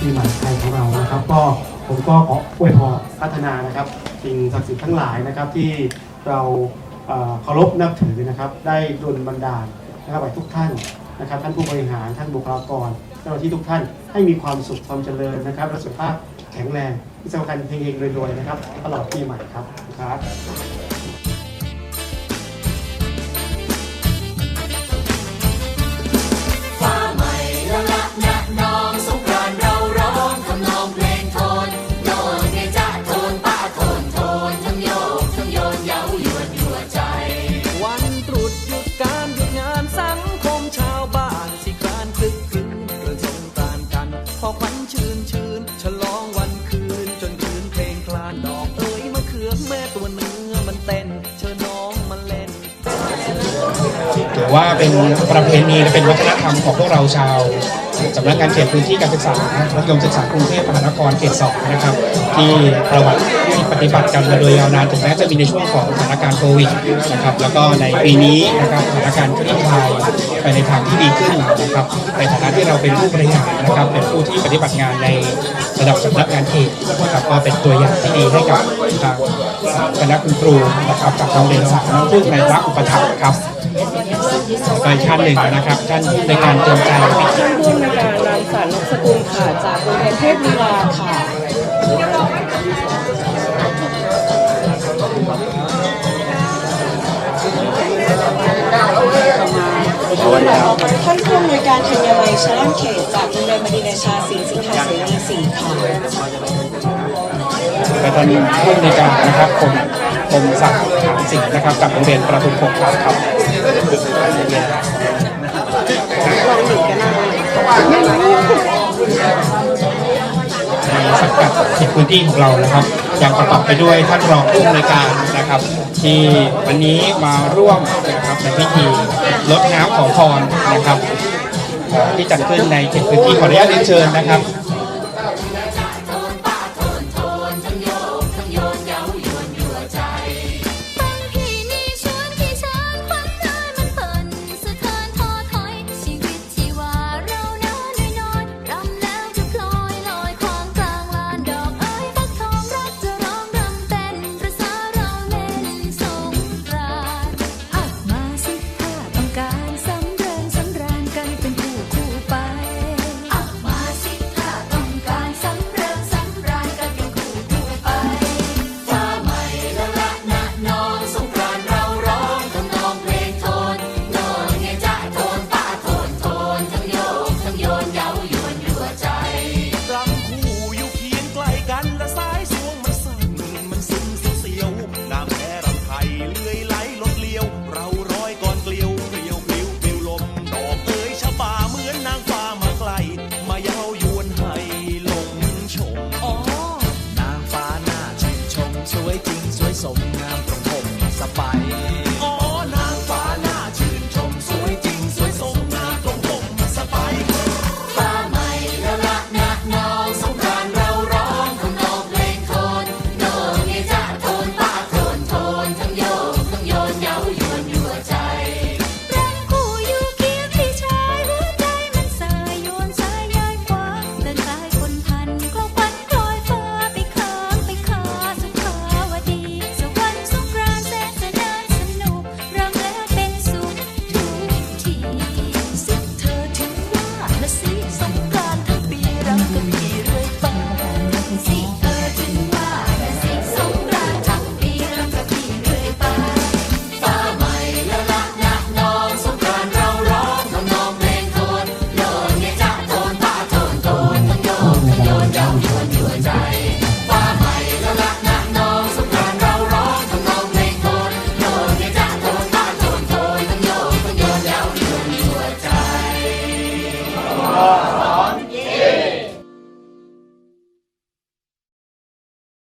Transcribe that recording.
ปีใหม่ไทยของเรานะครับ ก็ผมก็ขออวยพรพัฒนานะครับสิ่งศักดิ์สิทธิ์ทั้งหลายนะครับที่เราเอ่อเคารพนับถือนะครับ ได้ดลบันดาลนะครับไปทุกท่านนะครับ ท่านผู้บริหารท่านบุคลากรเจ้าหน้าที่ทุกท่านให้มีความสุขความเจริญนะครับและสุขภาพแข็งแรงที่สำคัญเฮงๆรวยๆนะครับตลอดปีใหม่ครับครับ ถือว่าเป็นประเพณีและเป็นวัฒนธรรมของพวกเราชาวสำนักงานเขตพื้นที่การศึกษามัธยมศึกษากรุงเทพมหานครเขตสองนะครับ ที่ประวัติที่ปฏิบัติกันมาโดยยาวนานถึงแม้จะมีในช่วงของสถานการณ์โควิดนะครับ แล้วก็ในปีนี้นะครับสถานการณ์คลี่คลายไปในทางที่ดีขึ้นนะครับในฐานะที่เราเป็นผู้บริหารนะครับ เป็นผู้ที่ปฏิบัติงานในระดับสำนักงานเขตนะครับก็เป็นตัวอย่างที่ดีให้กับทางคณะคุณครูนะครับกับโรงเรียนสามน้ำพึ่งในรักอุปถัมภ์ครับ ไปท่านหนึ่งนะครับท่านในการเตรียมใจท่านผู้อำนวยการนางสารนกสกุลค่ะจากโรงเรียนเทพลีลาค่ะท่านผู้อำนวยการธัญวัยชลันเขตจากโรงเรียนมดินชาสิงสิงหาเสรีสีค่ะและท่านผู้ในวยการนะครับผมผมศักดิ์ขามสิงนะครับจากโรงเรียนประทุมคงคาครับ สังกัดเขตพื้นที่ของเรานะครับยังประกอบไปด้วยท่านรองผู้อำนวยการนะครับ ที่วันนี้มาร่วมนะครับในพิธีลดน้ำขอพรนะครับ ที่จัดขึ้นในเขตพื้นที่ขออนุญาตเรียนเชิญนะครับ